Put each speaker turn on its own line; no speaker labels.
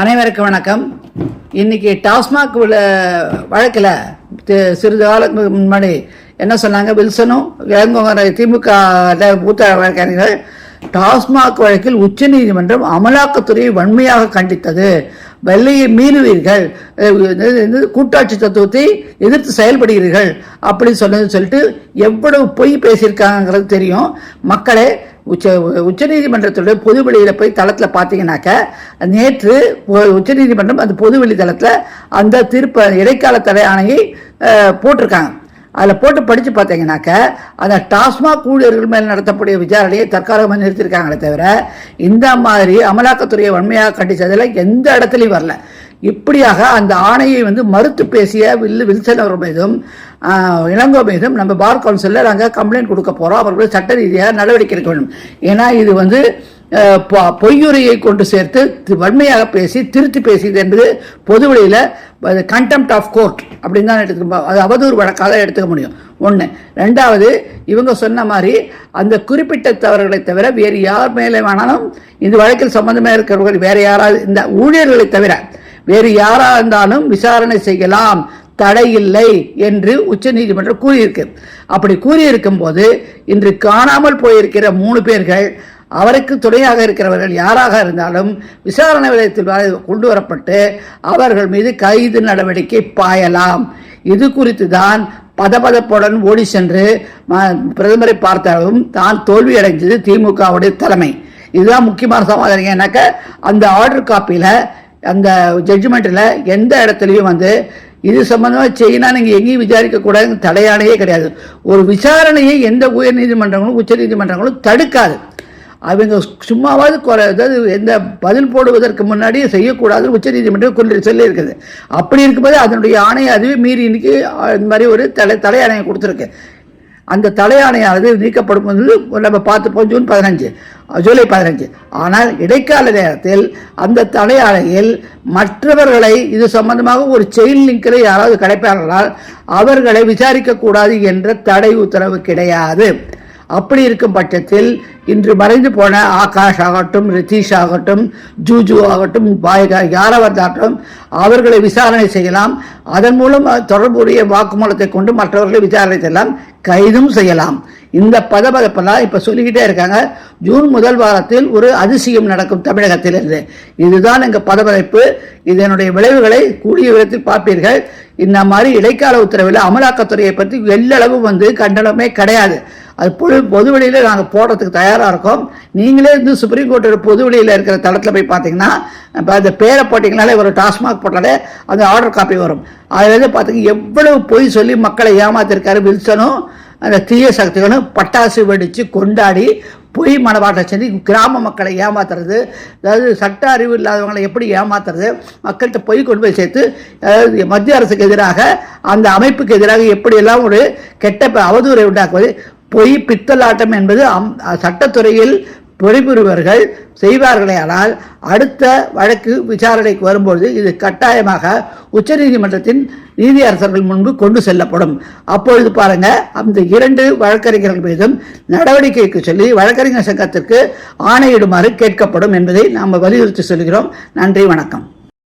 அனைவருக்கும் வணக்கம். இன்னைக்கு டாஸ்மாக் வழக்கில் சிறிது காலத்துக்கு முன்னாடி என்ன சொன்னாங்க? வில்சனும் இளங்கோவரை திமுக மூத்த வழக்கறிஞர்கள் டாஸ்மாக் வழக்கில் உச்சநீதிமன்றம் அமலாக்கத்துறையை வன்மையாக கண்டித்தது. வெள்ளையை மீறுவீர்கள். கூட்டாட்சி தத்துவத்தை எதிர்த்து செயல்படுகிறீர்கள் அப்படின்னு சொன்னது சொல்லிட்டு எவ்வளவு பொய் பேசியிருக்காங்கிறது தெரியும். மக்களே உச்ச உச்சநீதிமன்றத்துடைய பொதுவெளியில் போய் தளத்தில் பார்த்தீங்கன்னாக்க நேற்று உச்சநீதிமன்றம் அந்த பொதுவெளி தளத்தில் அந்த திருப்ப இடைக்கால தடை ஆணையை போட்டிருக்காங்க. அதில் போட்டு படித்து பார்த்தீங்கன்னாக்க அந்த டாஸ்மாக் ஊழியர்கள் மேல் நடத்தக்கூடிய விசாரணையை தற்காலிகமாக நிறுத்தியிருக்காங்களே தவிர இந்த மாதிரி அமலாக்கத்துறையை வன்மையாக கண்டித்ததில் எந்த இடத்துலையும் வரல. இப்படியாக அந்த ஆணையை வந்து மறுத்து பேசிய வில்லு வில்சன் அவர் மீதும் இளங்கோ மீதும் நம்ம பார் கவுன்சிலில் நாங்கள் கம்ப்ளைண்ட் கொடுக்க போகிறோம் அவர்கள் சட்ட ரீதியாக நடவடிக்கை எடுக்க வேண்டும். ஏன்னா இது வந்து பொய்யுரையை கொண்டு சேர்த்து வன்மையாக பேசி திருத்தி பேசியது என்பது பொதுவெளியில் கண்டெம்ட் ஆஃப் கோர்ட் அப்படின்னு தான் எடுத்துக்க அது அவதூறு வழக்காக தான் எடுத்துக்க முடியும். ஒன்று ரெண்டாவது இவங்க சொன்ன மாதிரி அந்த குறிப்பிட்ட தவறுகளை தவிர வேறு யார் மேலே வேணாலும் இந்த வழக்கில் சம்பந்தமாக இருக்கிறவர்கள் வேறு யாராவது இந்த ஊழியர்களை தவிர வேறு யாராக இருந்தாலும் விசாரணை செய்யலாம். தடை இல்லை என்று உச்சநீதிமன்றம் கூறியிருக்கு. அப்படி கூறியிருக்கும் போது இன்று காணாமல் போயிருக்கிற மூணு பேர்கள் அவருக்கு துணையாக இருக்கிறவர்கள் யாராக இருந்தாலும் விசாரணை நிலையத்தில் கொண்டு வரப்பட்டு அவர்கள் மீது கைது நடவடிக்கை பாயலாம். இது குறித்து தான் பதபதப்புடன் ஓடி சென்று ம- பிரதமரை பார்த்தாலும் தான் தோல்வி அடைஞ்சது திமுகவுடைய தலைமை. இதுதான் முக்கியமான சமாதானம். ஏன்னாக்க அந்த ஆர்டர் காப்பியில் அந்த ஜட்ஜ்மெண்ட்டில் எந்த இடத்துலையும் வந்து இது சம்பந்தமாக செய்யினா நீங்கள் எங்கேயும் விசாரிக்க கூடாது தடையானையே கிடையாது. ஒரு விசாரணையை எந்த உயர் நீதிமன்றங்களும் உச்ச நீதிமன்றங்களும் தடுக்காது. அவங்க சும்மாவாவது குறை அதாவது எந்த பதில் போடுவதற்கு முன்னாடி செய்யக்கூடாதுன்னு உச்சநீதிமன்றம் கொண்டு சொல்லியிருக்குது. அப்படி இருக்கும்போது அதனுடைய ஆணையை அதுவே மீறி இன்னைக்கு இந்த மாதிரி ஒரு தலை தடை கொடுத்துருக்கு. அந்த தலையாணையானது நீக்கப்படும் போது நம்ம பார்த்துப்போம் ஜூன் பதினஞ்சு ஜூலை பதினஞ்சு. ஆனால் இடைக்கால நேரத்தில் அந்த தலையாணையில் மற்றவர்களை இது சம்பந்தமாக ஒரு செயின் லிங்கில் யாராவது கிடைப்பார்களால் அவர்களை விசாரிக்கக்கூடாது என்ற தடை உத்தரவு கிடையாது. அப்படி இருக்கும் பட்சத்தில் இன்று மறைந்து போன ஆகாஷ் ஆகட்டும் ரித்தீஷ் ஆகட்டும் ஜூஜு ஆகட்டும் பாயகா யாரவர்தாகட்டும் அவர்களை விசாரணை செய்யலாம். அதன் மூலம் தொடர்புடைய வாக்குமூலத்தை கொண்டு மற்றவர்களை விசாரணை செய்யலாம் கைதும் செய்யலாம். இந்த பதபதப்பெல்லாம் இப்போ சொல்லிக்கிட்டே இருக்காங்க. ஜூன் முதல் வாரத்தில் ஒரு அதிசயம் நடக்கும் தமிழகத்தில் இருந்து இதுதான் எங்கள் பதபதைப்பு. இதனுடைய விளைவுகளை கூடிய விதத்தில் பார்ப்பீர்கள். இந்த மாதிரி இடைக்கால உத்தரவில் அமலாக்கத்துறையை பற்றி எல்லளவும் வந்து கண்டனமே கிடையாது. அது பொது பொதுவெளியில் நாங்கள் போடுறதுக்கு தயாராக இருக்கோம். நீங்களே இருந்து சுப்ரீம் கோர்ட்டோட பொதுவெளியில் இருக்கிற தளத்தில் போய் பார்த்தீங்கன்னா இப்போ அந்த பேரை போட்டிங்கனாலே ஒரு டாஸ்மாக் போட்டாலே அந்த ஆர்டர் காப்பி வரும். அதில் வந்து பார்த்தீங்கன்னா எவ்வளவு பொய் சொல்லி மக்களை ஏமாத்திருக்காரு வில்சனும் அந்த தீய சக்திகளும் பட்டாசு வெடித்து கொண்டாடி பொய் மனவாட்டம் செஞ்சு கிராம மக்களை ஏமாத்துறது அதாவது சட்ட அறிவு இல்லாதவங்களை எப்படி ஏமாத்துறது மக்கள்கிட்ட பொய் கொண்டு போய் சேர்த்து அதாவது மத்திய அரசுக்கு எதிராக அந்த அமைப்புக்கு எதிராக எப்படியெல்லாம் ஒரு கெட்ட அவதூறை உண்டாக்குவது பொய் பித்தலாட்டம் என்பது அம்- சட்டத்துறையில் பொறிபுரிவர்கள் செய்வார்களேயானால் அடுத்த வழக்கு விசாரணைக்கு வரும்பொழுது இது கட்டாயமாக உச்சநீதிமன்றத்தின் நீதியரசர்கள் முன்பு கொண்டு செல்லப்படும். அப்பொழுது பாருங்க அந்த இரண்டு வழக்கறிஞர்கள் மீதும் நடவடிக்கைக்கு சொல்லி வழக்கறிஞர் சங்கத்திற்கு ஆணையிடுமாறு கேட்கப்படும் என்பதை நாம் வலியுறுத்தி சொல்கிறோம். நன்றி வணக்கம்.